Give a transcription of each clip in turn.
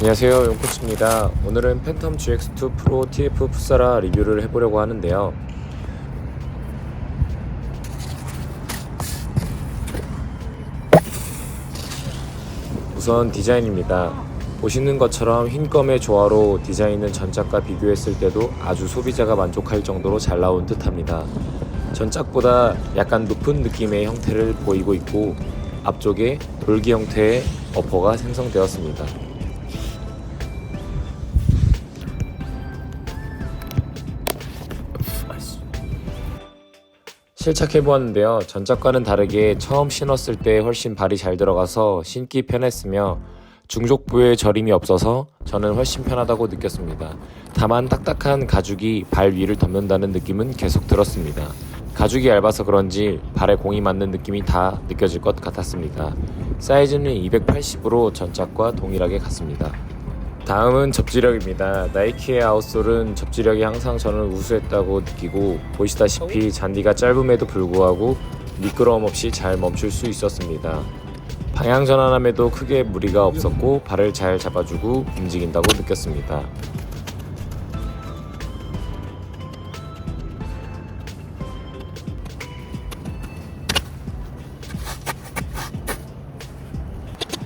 안녕하세요 용코치입니다. 오늘은 팬텀 GX2 프로 TF 풋사라 리뷰를 해보려고 하는데요. 우선 디자인입니다. 보시는 것처럼 흰 껌의 조화로 디자인은 전작과 비교했을 때도 아주 소비자가 만족할 정도로 잘 나온 듯합니다. 전작보다 약간 높은 느낌의 형태를 보이고 있고 앞쪽에 돌기 형태의 어퍼가 생성되었습니다 실착해 보았는데요. 전작과는 다르게 처음 신었을 때 훨씬 발이 잘 들어가서 신기 편했으며 중족부에 저림이 없어서 저는 훨씬 편하다고 느꼈습니다. 다만 딱딱한 가죽이 발 위를 덮는다는 느낌은 계속 들었습니다. 가죽이 얇아서 그런지 발에 공이 맞는 느낌이 다 느껴질 것 같았습니다. 사이즈는 280으로 전작과 동일하게 같습니다. 다음은 접지력입니다. 나이키의 아웃솔은 접지력이 항상 저는 우수했다고 느끼고 보시다시피 잔디가 짧음에도 불구하고 미끄러움 없이 잘 멈출 수 있었습니다. 방향 전환함에도 크게 무리가 없었고 발을 잘 잡아주고 움직인다고 느꼈습니다.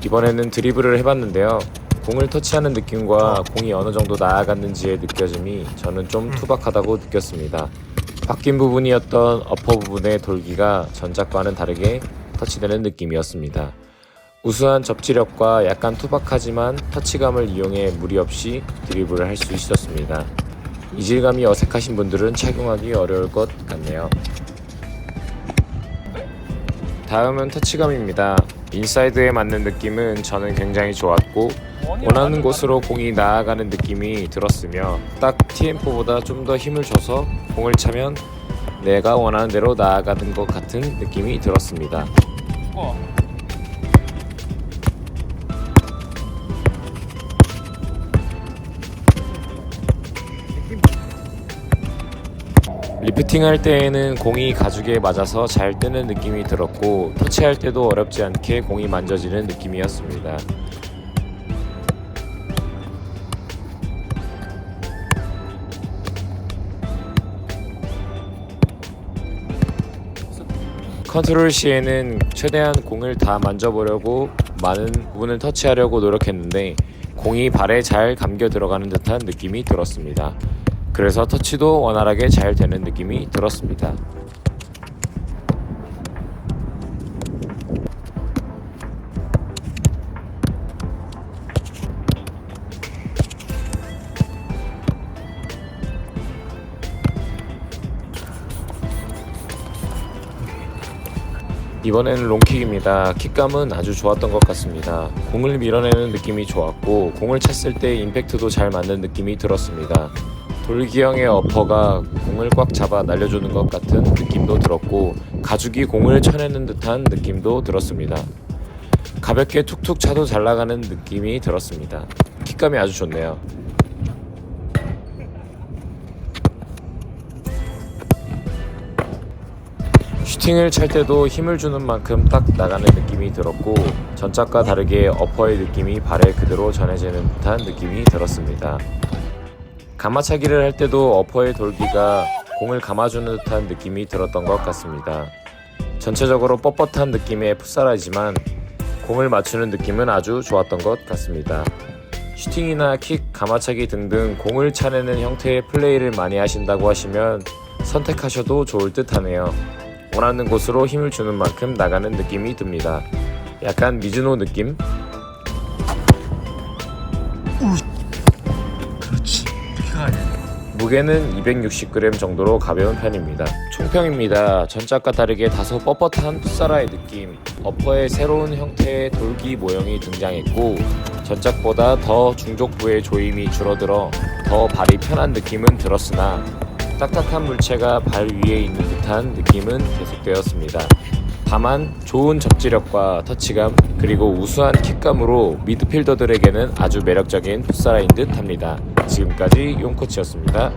이번에는 드리블을 해봤는데요. 공을 터치하는 느낌과 공이 어느 정도 나아갔는지의 느껴짐이 저는 좀 투박하다고 느꼈습니다. 바뀐 부분이었던 어퍼 부분의 돌기가 전작과는 다르게 터치되는 느낌이었습니다. 우수한 접지력과 약간 투박하지만 터치감을 이용해 무리 없이 드리블을 할 수 있었습니다. 이질감이 어색하신 분들은 착용하기 어려울 것 같네요. 다음은 터치감입니다. 인사이드에 맞는 느낌은 저는 굉장히 좋았고 원하는 곳으로 공이 나아가는 느낌이 들었으며 딱 TM4보다 좀 더 힘을 줘서 공을 차면 내가 원하는 대로 나아가는 것 같은 느낌이 들었습니다. 리프팅 할 때에는 공이 가죽에 맞아서 잘 뜨는 느낌이 들었고 터치할 때도 어렵지 않게 공이 만져지는 느낌이었습니다. 컨트롤 시에는 최대한 공을 다 만져보려고 많은 부분을 터치하려고 노력했는데 공이 발에 잘 감겨 들어가는 듯한 느낌이 들었습니다. 그래서 터치도 원활하게 잘 되는 느낌이 들었습니다. 이번에는 롱킥입니다. 킥감은 아주 좋았던 것 같습니다. 공을 밀어내는 느낌이 좋았고 공을 찼을 때 임팩트도 잘 맞는 느낌이 들었습니다. 돌기형의 어퍼가 공을 꽉 잡아 날려주는 것 같은 느낌도 들었고 가죽이 공을 쳐내는 듯한 느낌도 들었습니다. 가볍게 툭툭 차도 잘 나가는 느낌이 들었습니다. 킥감이 아주 좋네요. 슈팅을 찰 때도 힘을 주는 만큼 딱 나가는 느낌이 들었고 전작과 다르게 어퍼의 느낌이 발에 그대로 전해지는 듯한 느낌이 들었습니다. 가마차기를 할 때도 어퍼의 돌기가 공을 감아주는 듯한 느낌이 들었던 것 같습니다. 전체적으로 뻣뻣한 느낌의 풋사라지만 공을 맞추는 느낌은 아주 좋았던 것 같습니다. 슈팅이나 킥, 가마차기 등등 공을 차내는 형태의 플레이를 많이 하신다고 하시면 선택하셔도 좋을 듯 하네요. 원하는 곳으로 힘을 주는 만큼 나가는 느낌이 듭니다. 약간 미즈노 느낌? 그렇지 무게는 260g 정도로 가벼운 편입니다. 총평입니다. 전작과 다르게 다소 뻣뻣한 풋사라의 느낌, 어퍼의 새로운 형태의 돌기 모형이 등장했고 전작보다 더 중족부의 조임이 줄어들어 더 발이 편한 느낌은 들었으나 딱딱한 물체가 발 위에 있는 듯한 느낌은 계속되었습니다. 다만 좋은 접지력과 터치감 그리고 우수한 킥감으로 미드필더들에게는 아주 매력적인 풋사라인 듯 합니다. 지금까지 용코치였습니다.